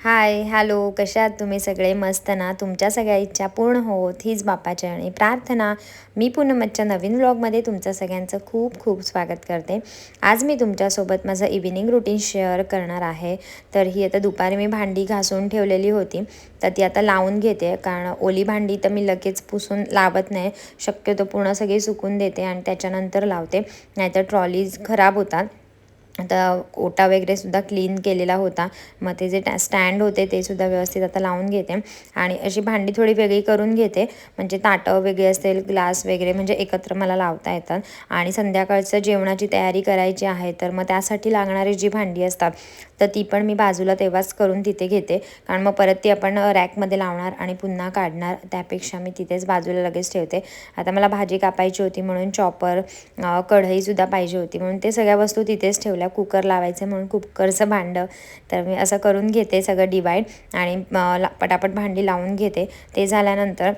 Hi hello कशा आहात तुम्ही? सगळे मस्त ना? तुमच्या सगळ्या इच्छा पूर्ण होत हीच बापाच्या आणि प्रार्थना. मी पूनमच्या नवीन व्लॉगमध्ये तुमचं सगळ्यांचं खूप खूप स्वागत करते. आज मी तुमच्यासोबत माझं इव्हिनिंग रुटीन शेअर करणार आहे. तर ही आता दुपारी मी भांडी घासून ठेवलेली होती. तर ती आता लावून घेते कारण ओली भांडी तर मी लगेच पुसून लावत नाही. शक्यतो पूर्ण सगळी सुकून देते आणि त्याच्यानंतर लावते. नाहीतर ट्रॉलीज खराब होतात. आता ओटा वगैरे सुद्धा क्लीन केलेला होता. मग ते जे स्टँड होते ते सुद्धा व्यवस्थित आता लावून घेते. आणि अशी भांडी थोडी वेगळी करून घेते. म्हणजे ताटं वेगळी असेल ग्लास वगैरे म्हणजे एकत्र मला लावता येतात. आणि संध्याकाळचं जेवणाची तयारी करायची आहे तर मग त्यासाठी लागणारी जी भांडी असतात तर ती पण मी बाजूला तेव्हाच करून तिथे घेते. कारण मग परत ती आपण रॅकमध्ये लावणार आणि पुन्हा काढणार त्यापेक्षा मी तिथेच बाजूला लगेच ठेवते. आता मला भाजी कापायची होती म्हणून चॉपर कढईसुद्धा पाहिजे होती म्हणून ते सगळ्या वस्तू तिथेच ठेवल्या. कुकर लावायचं म्हणून कुकरचं भांडं. तर मी असं करून घेते सगळं डिवाईड आणि पटापट भांडी लावून घेते. ते झाल्यानंतर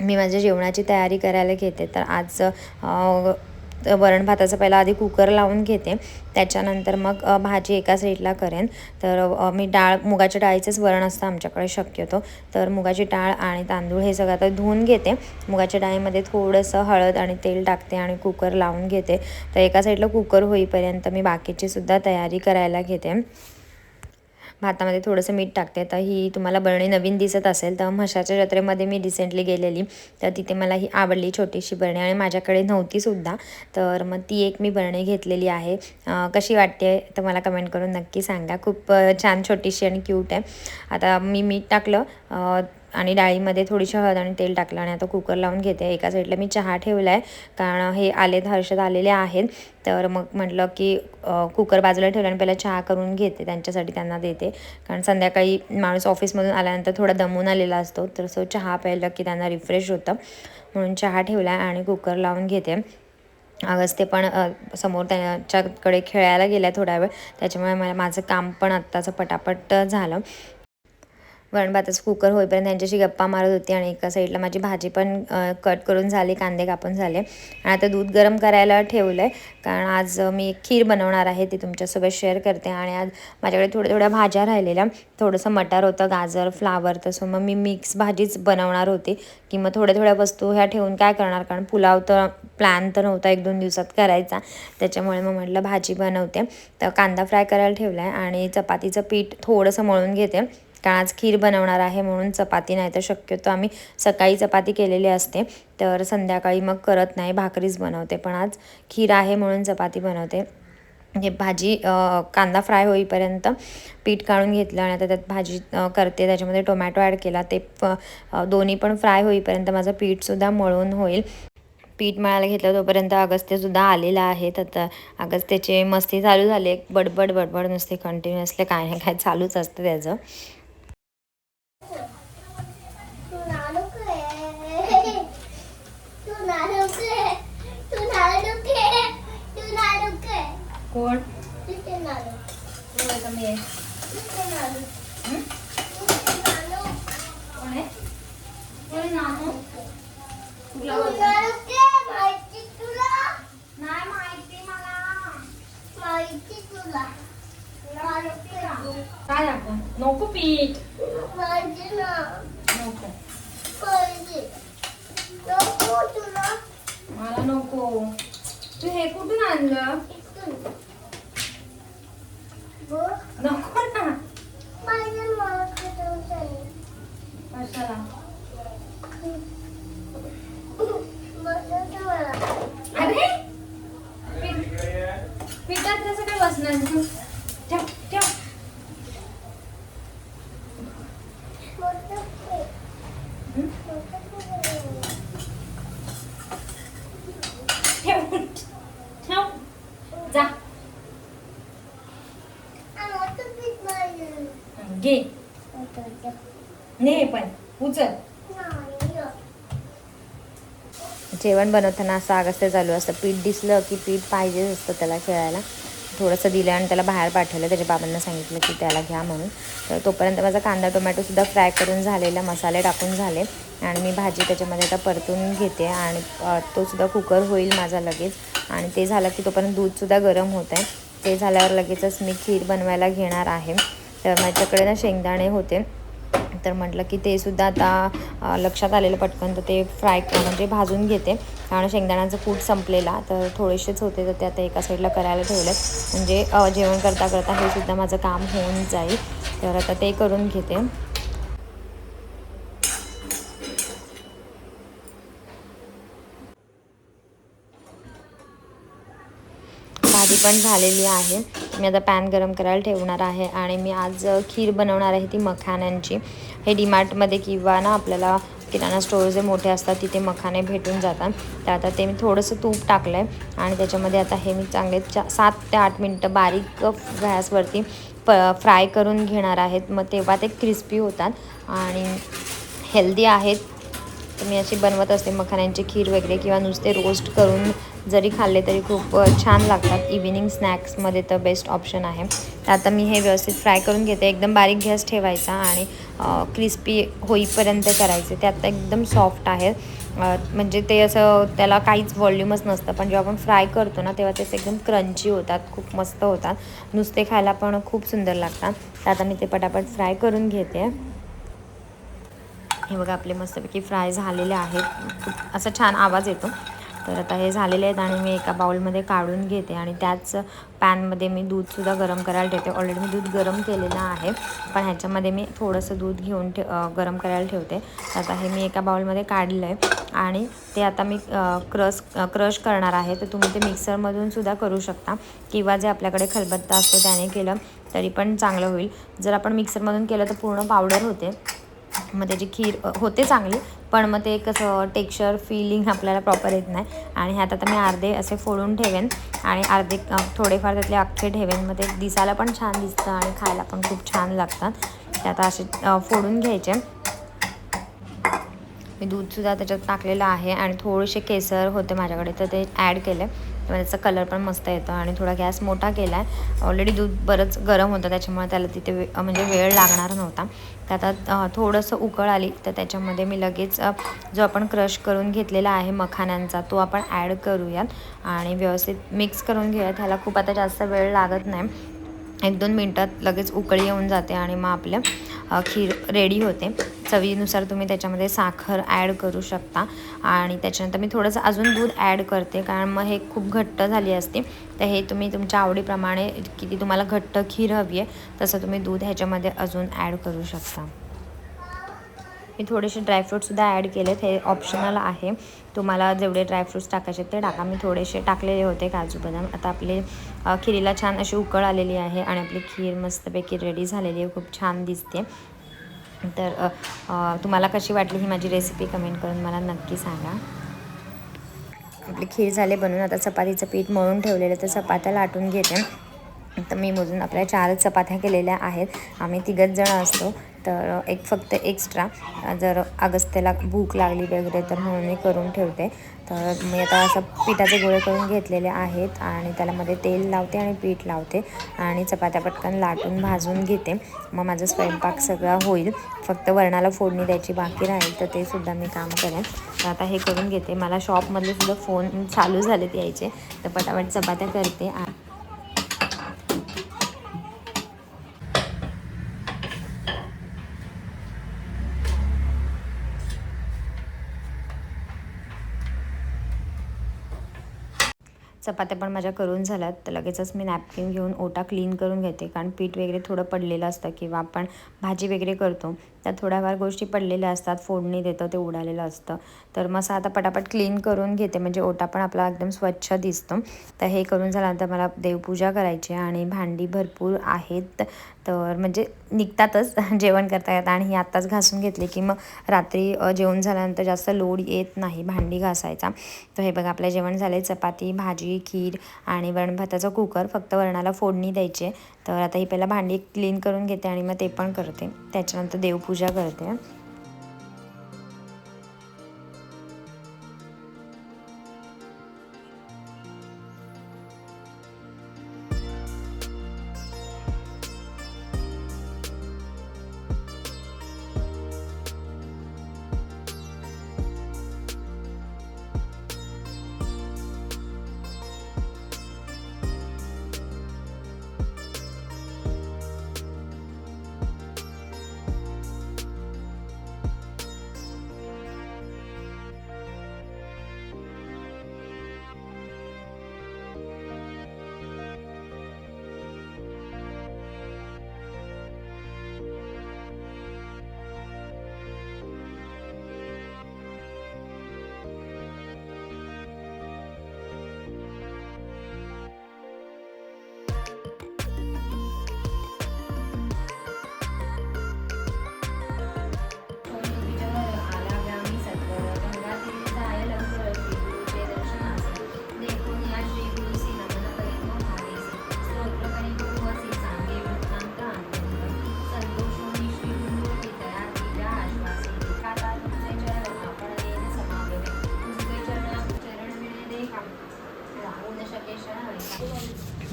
मी माझ्या जेवणाची तयारी करायला घेते. तर आज वरण भाताचं पहिला आधी कुकर लावून घेते. त्याच्यानंतर मग भाजी एका साईडला करेन. तर मी डाळ मुगाच्या डाळीचंच वरण असतं आमच्याकडे शक्यतो. तर मुगाची डाळ आणि तांदूळ हे सगळं आता धुवून घेते. मुगाच्या डाळीमध्ये थोडंसं हळद आणि तेल टाकते आणि कुकर लावून घेते. तर एका साईडला कुकर होईपर्यंत मी बाकीची सुद्धा तयारी करायला घेते. भातामध्ये थोडंसं मीठ टाकते. तर ही तुम्हाला बरणी नवीन दिसत असेल तर म्हशाच्या जत्रेमध्ये मी रिसेंटली गेलेली. तर तिथे मला ही आवडली छोटीशी बरणी आणि माझ्याकडे नव्हती सुद्धा. तर मग ती एक मी बरणी घेतलेली आहे. कशी वाटते तर मला कमेंट करून नक्की सांगा. खूप छान छोटीशी आणि क्यूट आहे. आता मी मीठ टाकलं. आणि डाळीमध्ये थोडीशी हळद आणि तेल टाकलं आणि आता कुकर लावून घेते. एका साईडला मी चहा ठेवला आहे कारण हे आलेत हर्षद आलेले आहेत. तर मग म्हटलं की कुकर बाजूला ठेवलं आणि पहिला चहा करून घेते त्यांच्यासाठी त्यांना देते. कारण संध्याकाळी माणूस ऑफिसमधून आल्यानंतर थोडा दमून आलेला असतो तर सो चहा प्यायला की त्यांना रिफ्रेश होतं. म्हणून चहा ठेवला आणि कुकर लावून घेते. ते पण समोर त्याच्याकडे खेळायला गेल्या थोडा वेळ. त्याच्यामुळे मला माझं काम पण आत्ताचं पटापट झालं. वरणभाताचं कुकर होईपर्यंत त्यांच्याशी गप्पा मारत होती आणि एका साईडला माझी भाजी पण कट करून झाली कांदे कापून झाले. आणि आता दूध गरम करायला ठेवलं आहे कारण आज मी खीर बनवणार आहे ती तुमच्यासोबत शेअर करते. आणि आज माझ्याकडे थोड्या थोड्या भाज्या राहिलेल्या. थोडंसं मटार होतं गाजर फ्लावर तसं. मग मी मिक्स भाजीच बनवणार होती. की मग थोड्या थोड्या वस्तू ह्या ठेवून काय करणार? कारण पुलाव तर प्लॅन तर नव्हता एक दोन दिवसात करायचा. त्याच्यामुळे मग म्हटलं भाजी बनवते. तर कांदा फ्राय करायला ठेवला आहे आणि चपातीचं पीठ थोडंसं मळून घेते. कारण आज खीर बनवणार आहे म्हणून चपाती नाही तर शक्यतो आम्ही सकाळी चपाती केलेली असते. तर संध्याकाळी मग करत नाही भाकरीच बनवते. पण आज खीर आहे म्हणून चपाती बनवते. हे भाजी कांदा फ्राय होईपर्यंत पीठ काढून घेतलं आणि आता त्यात भाजी करते. त्याच्यामध्ये टोमॅटो ॲड केला. ते दोन्ही पण फ्राय होईपर्यंत माझं पीठसुद्धा मळून होईल. पीठ मळायला घेतलं तोपर्यंत अगस्त्यसुद्धा आलेला आहे. तर अगस्त्याचे मस्ती चालू झाले. बडबड बडबड नुसते कंटिन्युअसले काय नाही काय चालूच असतं त्याचं. कोण? कोण आहे कोण नानू तुला. नाही माहिती मला नको. मला नको. तू हे कुठून आणलं? नको ना. कशाला? अरे! पिठात कसं काय बसणार जेवण बनवताना असं अगस्त्य चालू असतं. पीठ दिसलं की पीठ पाहिजेच असतं त्याला खेळायला. थोडंसं दिलं आणि त्याला बाहेर पाठवलं. त्याच्या बाबांना सांगितलं की त्याला घ्या म्हणून. तर तोपर्यंत माझा कांदा टोमॅटोसुद्धा फ्राय करून झालेला मसाले टाकून झाले. आणि मी भाजी त्याच्यामध्ये आता परतून घेते आणि तोसुद्धा कुकर होईल माझा लगेच. आणि ते झालं की तोपर्यंत दूधसुद्धा गरम होत आहे. ते झाल्यावर लगेचच मी खीर बनवायला घेणार आहे. तर माझ्याकडे ना शेंगदाणे होते. तर म्हटलं की ते सुद्धा आता लक्षात आलेलं पटकन. तर ते फ्राय म्हणजे भाजून घेते. कारण शेंगदाण्याचं कूट संपलेला. तर थोडेसेच होते तर ते आता एका साईडला करायला ठेवलं म्हणजे जेवण करता करता हे सुद्धा माझं काम होऊन जाईल. तर आता ते करून घेते. भाजी पण झालेली आहे. मी आता पॅन गरम करायला ठेवणार आहे. आणि मी आज खीर बनवणार आहे ती मखाण्यांची. हे डीमार्टमध्ये किंवा ना आपल्याला किराणा स्टोअर जे मोठे असतात तिथे मखाने भेटून जातात. तर आता ते मी थोडंसं तूप टाकलं आहे आणि त्याच्यामध्ये आता हे मी चांगले चा सात ते आठ मिनटं बारीक गॅसवरती प फ्राय करून घेणार आहेत. मग तेव्हा ते क्रिस्पी होतात आणि हेल्दी आहेत. तर मी अशी बनवत असते मखाण्यांची खीर वगैरे किंवा नुसते रोस्ट करून जरी खाल्ले तरी खूप छान लागतात. इव्हिनिंग स्नॅक्समध्ये तर बेस्ट ऑप्शन आहे. तर आता मी हे व्यवस्थित फ्राय करून घेते. एकदम बारीक गॅस ठेवायचा आणि क्रिस्पी होईपर्यंत करायचे. ते आता एकदम सॉफ्ट आहेत म्हणजे ते असं त्याला काहीच व्हॉल्यूमच नसतं. पण जेव्हा आपण फ्राय करतो ना तेव्हा ते एकदम क्रंची होतात. खूप मस्त होतात. नुसते खायला पण खूप सुंदर लागतात. तर आता मी ते पटापट फ्राय करून घेते. हे बघा आपले मस्तपैकी फ्राय झालेले आहेत. खूप असा छान आवाज येतो. तर आता हे झालेले आहेत आणि मी एका बाउलमध्ये काढून घेते आणि त्याच पॅनमध्ये मी दूधसुद्धा गरम करायला ठेवते. ऑलरेडी मी दूध गरम केलेलं आहे पण ह्याच्यामध्ये मी थोडंसं दूध घेऊन ठे गरम करायला ठेवते. आता हे मी एका बाउलमध्ये काढलं आहे आणि ते आता मी क्रश क्रश करणार आहे. तर तुम्ही ते मिक्सरमधून सुद्धा करू शकता किंवा जे आपल्याकडे खलबत्ता असतो त्याने केलं तरी पण चांगलं होईल. जर आपण मिक्सरमधून केलं तर पूर्ण पावडर होते. मग त्याची खीर होते चांगली पण मग ते कसं टेक्स्चर फिलिंग आपल्याला प्रॉपर येत नाही. आणि ह्यात आता मी अर्धे असे फोडून ठेवेन आणि अर्धे थोडेफार त्यातले अख्खे ठेवेन. मग ते दिसायला पण छान दिसतं आणि खायला पण खूप छान लागतात. ते आता असे फोडून घ्यायचे. मी दूधसुद्धा त्याच्यात टाकलेलं आहे आणि थोडेसे केसर होते माझ्याकडे तर ते ॲड केले. म्हणजे त्याचा कलर पण मस्त येतो आणि थोडा गॅस मोठा केला आहे ऑलरेडी दूध बरंच गरम होतं त्याच्यामुळे त्याला तिथे वे म्हणजे वेळ लागणार नव्हता. तर आता थोडंसं उकळ आली तर त्याच्यामध्ये मी लगेच जो आपण क्रश करून घेतलेला आहे मखाण्यांचा तो आपण ॲड करूयात. आणि व्यवस्थित मिक्स करून घेऊयात. ह्याला खूप आता जास्त वेळ लागत नाही. एक दोन मिनटात लगेच उकळी येऊन जाते आणि मग आपल्या खीर रेडी होते. चवीनुसार तुम्ही त्याच्यामध्ये साखर ॲड करू शकता. आणि त्याच्यानंतर मी थोडंसं अजून दूध ॲड करते कारण मग हे खूप घट्ट झाली असते. तर हे तुम्ही तुमच्या आवडीप्रमाणे किती तुम्हाला घट्ट खीर हवी आहे तसं तुम्ही दूध ह्याच्यामध्ये अजून ॲड करू शकता. मी थोडेसे ड्रायफ्रूटसुद्धा ॲड केलेत हे ऑप्शनल आहे. तुम्हाला जेवढे ड्रायफ्रूट्स टाकायचे ते टाका. मी थोडेसे टाकलेले होते काजू बदाम. आता आपले खिरीला छान अशी उकळ आलेली आहे आणि आपली खीर मस्तपैकी रेडी झालेली आहे. खूप छान दिसते. तर तुम्हाला कशी वाटली ही माझी रेसिपी कमेंट करून मला नक्की सांगा. आपली खीर झाले बनवून आता चपातीचं पीठ मळून ठेवलेलं तर चपात्या लाटून घेते. तर मी मोजून आपल्या चार चपात्या केलेल्या आहेत. आम्ही तिघच जण असतो. तर एक फक्त एक्स्ट्रा जर अगस्त्याला भूक लागली वगैरे तर म्हणून मी करून ठेवते. तर मी आता असं पिठाचे गोळे करून घेतलेले आहेत आणि त्याला मध्ये तेल लावते आणि पीठ लावते आणि चपात्या पटकन लाटून भाजून घेते. मग माझं स्वयंपाक सगळा होईल. फक्त वरणाला फोडणी द्यायची बाकी राहील तर ते सुद्धा मी काम करेन. तर आता हे करून घेते. मला शॉपमधले सुद्धा फोन चालू झालेत यायचे. तर पटापट चपात्या करते चपात्या पण माझ्या करून झाल्यात तर लगेचच मी नॅपकिन घेऊन ओटा क्लीन करून घेते. कारण पीठ वगैरे थोडं पडलेलं असतं किंवा आपण भाजी वगैरे करतो त्या थोड्याफार गोष्टी पडलेल्या असतात फोडणी देतं ते उडालेलं असतं. तर मग आता पटापट क्लीन करून घेते. म्हणजे ओटा पण आपला एकदम स्वच्छ दिसतो. तर हे करून झाल्यानंतर मला देवपूजा करायची आणि भांडी भरपूर आहेत. तर म्हणजे निघतातच जेवण करता येतात आणि ही आत्ताच घासून घेतली की मग रात्री जेवण झाल्यानंतर जास्त लोड येत नाही भांडी घासायचा. तर हे बघा आपलं जेवण झाले. चपाती भाजी खीर आणि वरणभाताचा कुकर फक्त वरणाला फोडणी द्यायची तर आता ही पहिला भांडी क्लीन करून घेते आणि मग ते पण करते. त्याच्यानंतर देवपूजा करते.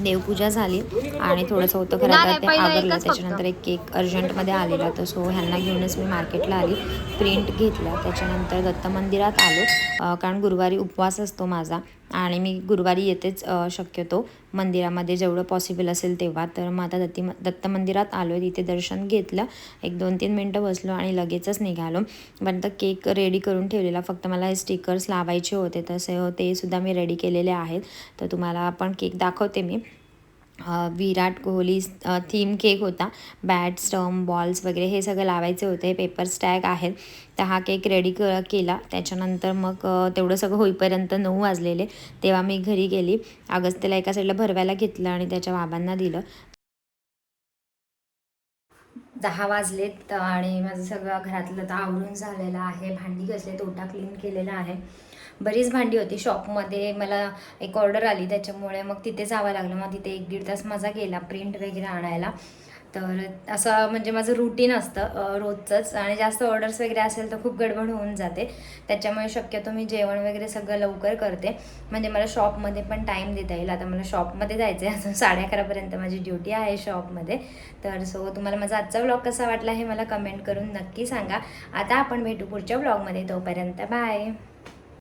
देवपूजा झाली आणि थोडंसं होतं घरात ते आवरलं. त्याच्यानंतर एक केक अर्जंटमध्ये आलेला तर सो ह्यांना घेऊनच मी मार्केटला आली. प्रिंट घेतला. त्याच्यानंतर दत्त मंदिरात आलो. कारण गुरुवारी उपवास असतो माझा आणि मी गुरुवारी येतेच शक्यतो मंदिरामध्ये जेवढं पॉसिबल असेल तेव्हा. तर मग आता दत्ती दत्त मंदिरात आलो तिथे दर्शन घेतलं. एक दोन तीन मिनटं बसलो आणि लगेचच निघालो. पण तर केक रेडी करून ठेवलेला. फक्त मला हे स्टिकर्स लावायचे होते. तसे हो, ते सुद्धा मी रेडी केलेले आहेत. तर तुम्हाला पण केक दाखवते मी. विराट कोहली थीम केक होता. बॅट स्टम बॉल्स वगैरे हे सगळं लावायचे होते. पेपर स्टॅग आहेत. तर हा केक रेडी क केला. त्याच्यानंतर मग तेवढं सगळं होईपर्यंत नऊ वाजलेले. तेव्हा मी घरी गेली. अगस्त्यला एका साईडला भरवायला घेतलं आणि त्याच्या बाबांना दिलं. दहा वाजलेत आणि माझं सगळं घरातलं तर आवरून झालेलं आहे. भांडी घासले तोटा क्लीन केलेला आहे. बरीच भांडी होती शॉपमध्ये. मला एक ऑर्डर आली त्याच्यामुळे मग तिथे जावं लागलं. मग तिथे एक दीड तास माझा गेला प्रिंट वगैरे आणायला. तर असं म्हणजे माझं रुटीन असतं रोजचंच. आणि जास्त ऑर्डर्स वगैरे असेल तर खूप गडबड होऊन जाते. त्याच्यामुळे शक्यतो मी जेवण वगैरे सगळं लवकर करते. म्हणजे मला शॉपमध्ये पण टाईम देता येईल. आता मला शॉपमध्ये जायचं आहे अजून साडे अकरापर्यंत माझी ड्युटी आहे शॉपमध्ये तर सो तुम्हाला माझा आजचा व्लॉग कसा वाटला हे मला कमेंट करून नक्की सांगा. आता आपण भेटू पुढच्या व्लॉगमध्ये तोपर्यंत बाय